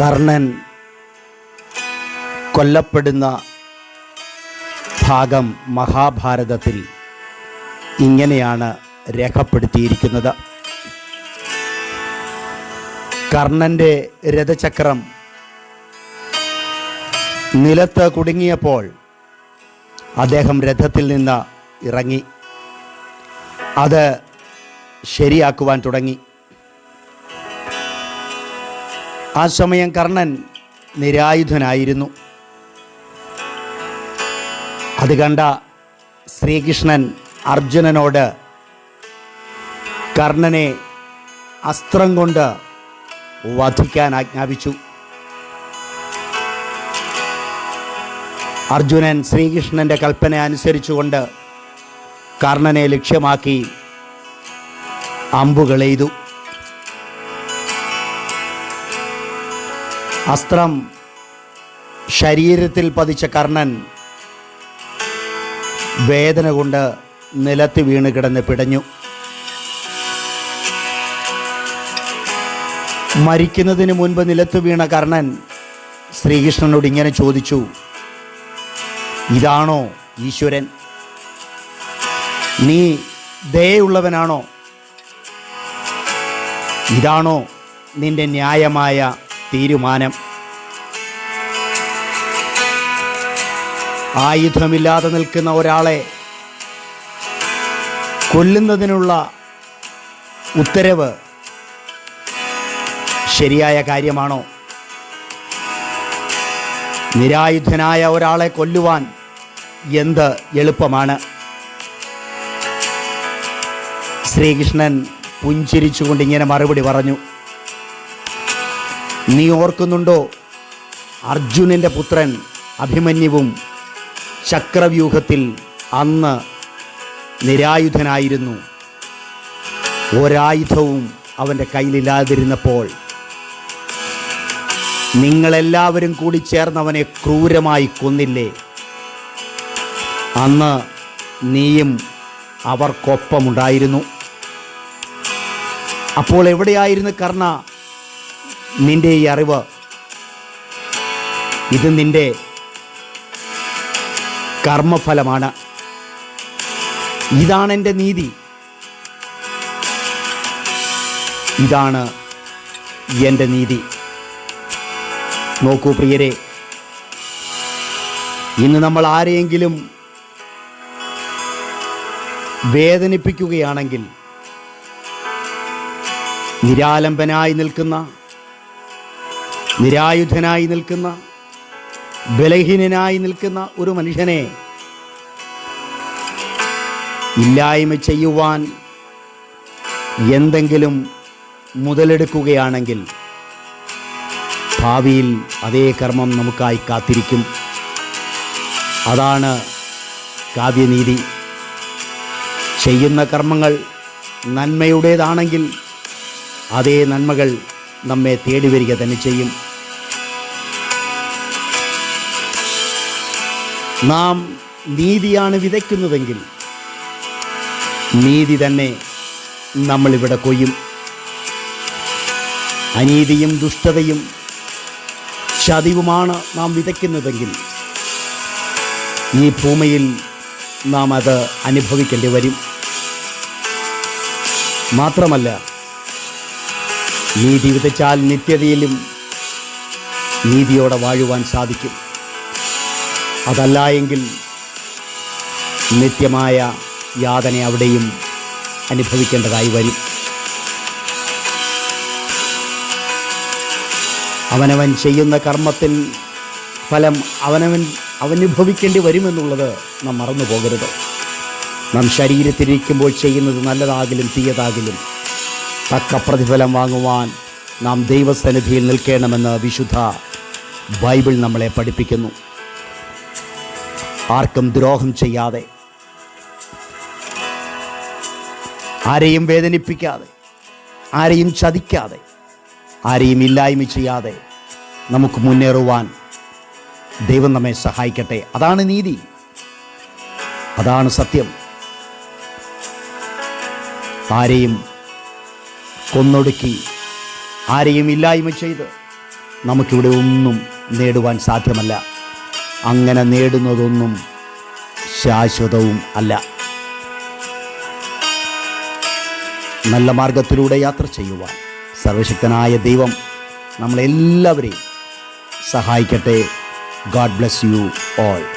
കർണൻ കൊല്ലപ്പെടുന്ന ഭാഗം മഹാഭാരതത്തിൽ ഇങ്ങനെയാണ് രേഖപ്പെടുത്തിയിരിക്കുന്നത്. കർണന്റെ രഥചക്രം നിലത്ത് കുടുങ്ങിയപ്പോൾ അദ്ദേഹം രഥത്തിൽ നിന്ന് ഇറങ്ങി. അത് ശരിയാക്കുവാൻ തുടങ്ങി. ആ സമയം കർണൻ നിരായുധനായിരുന്നു. അത് കണ്ട ശ്രീകൃഷ്ണൻ അർജുനനോട് കർണനെ അസ്ത്രം കൊണ്ട് വധിക്കാൻ ആജ്ഞാപിച്ചു. അർജുനൻ ശ്രീകൃഷ്ണന്റെ കൽപ്പന അനുസരിച്ചുകൊണ്ട് കർണനെ ലക്ഷ്യമാക്കി അമ്പുകളെയ്തു. അസ്ത്രം ശരീരത്തിൽ പതിച്ച കർണൻ വേദന കൊണ്ട് നിലത്ത് വീണ് കിടന്ന് പിടഞ്ഞു. മരിക്കുന്നതിന് മുൻപ് നിലത്ത് വീണ കർണൻ ശ്രീകൃഷ്ണനോട് ഇങ്ങനെ ചോദിച്ചു ഇതാണോ ഈശ്വരൻ? നീ ദയുള്ളവനാണോ ഇതാണോ നിന്റെ ന്യായമായ തീരുമാനം. ആയുധമില്ലാതെ നിൽക്കുന്ന ഒരാളെ കൊല്ലുന്നതിനുള്ള ഉത്തരവ് ശരിയായ കാര്യമാണോ? നിരായുധനായ ഒരാളെ കൊല്ലുവാൻ എന്ത് എളുപ്പമാണ്? ശ്രീകൃഷ്ണൻ പുഞ്ചിരിച്ചുകൊണ്ട് ഇങ്ങനെ മറുപടി പറഞ്ഞു. നീ ഓർക്കുന്നുണ്ടോ? അർജുനന്റെ പുത്രൻ അഭിമന്യുവും ചക്രവ്യൂഹത്തിൽ അന്ന് നിരായുധനായിരുന്നു. ഒരായുധവും അവന്റെ കയ്യിലില്ലാതിരുന്നപ്പോൾ നിങ്ങളെല്ലാവരും കൂടി ചേർന്നവനെ ക്രൂരമായി കൊന്നില്ലേ? അന്ന് നീയും അവർക്കൊപ്പമുണ്ടായിരുന്നു. അപ്പോൾ എവിടെയായിരുന്നു കർണ? നിന്റെ ഈ അറിവ്. ഇത് നിന്റെ കർമ്മഫലമാണ്. ഇതാണ് എന്റെ നീതി. ഇതാണ് എന്റെ നീതി. നോക്കൂ പ്രിയരെ ഇന്ന് നമ്മൾ ആരെയെങ്കിലും വേദനിപ്പിക്കുകയാണെങ്കിൽ നിരാലംബനായി നിൽക്കുന്ന നിരായുധനായി നിൽക്കുന്ന ബലഹീനനായി നിൽക്കുന്ന ഒരു മനുഷ്യനെ ഇല്ലായ്മ ചെയ്യുവാൻ എന്തെങ്കിലും മുതലെടുക്കുകയാണെങ്കിൽ ഭാവിയിൽ അതേ കർമ്മം നമുക്കായി കാത്തിരിക്കും. അതാണ് കാവ്യനീതി. ചെയ്യുന്ന കർമ്മങ്ങൾ നന്മയുടേതാണെങ്കിൽ അതേ നന്മകൾ നമ്മെ തേടി വരിക തന്നെ ചെയ്യും. നാം നീതിയാണ് വിതയ്ക്കുന്നതെങ്കിൽ നീതി തന്നെ നമ്മളിവിടെ കൊയ്യും. അനീതിയും ദുഷ്ടതയും ചതിവുമാണ് നാം വിതയ്ക്കുന്നതെങ്കിൽ ഈ ഭൂമിയിൽ നാം അത് അനുഭവിക്കേണ്ടി വരും. മാത്രമല്ല നീതി വിതച്ചാൽ നിത്യതയിലും നീതിയോടെ വാഴുവാൻ സാധിക്കും. അതല്ല എങ്കിൽ നിത്യമായ യാതന അവിടെയും അനുഭവിക്കേണ്ടതായി വരും. അവനവൻ ചെയ്യുന്ന കർമ്മത്തിൽ ഫലം അവനവൻ അവനുഭവിക്കേണ്ടി വരുമെന്നുള്ളത് നാം മറന്നു പോകരുത്. നാം ശരീരത്തിലിരിക്കുമ്പോൾ ചെയ്യുന്നത് നല്ലതാകിലും തീയതാകിലും തക്ക പ്രതിഫലം വാങ്ങുവാൻ നാം ദൈവസന്നിധിയിൽ നിൽക്കണമെന്ന് വിശുദ്ധ ബൈബിൾ നമ്മളെ പഠിപ്പിക്കുന്നു. ആർക്കും ദ്രോഹം ചെയ്യാതെ ആരെയും വേദനിപ്പിക്കാതെ ആരെയും ചതിക്കാതെ ആരെയും ഇല്ലായ്മ ചെയ്യാതെ നമുക്ക് മുന്നേറുവാൻ ദൈവം നമ്മെ സഹായിക്കട്ടെ. അതാണ് നീതി. അതാണ് സത്യം. ആരെയും കൊന്നൊടുക്കി ആരെയും ഇല്ലായ്മ ചെയ്ത് നമുക്കിവിടെ ഒന്നും നേടുവാൻ സാധ്യമല്ല. അങ്ങനെ നേടുന്നതൊന്നും ശാശ്വതവും അല്ല. നല്ല മാർഗത്തിലൂടെ യാത്ര ചെയ്യുവാൻ സർവശക്തനായ ദൈവം നമ്മളെല്ലാവരെയും സഹായിക്കട്ടെ. God bless you all.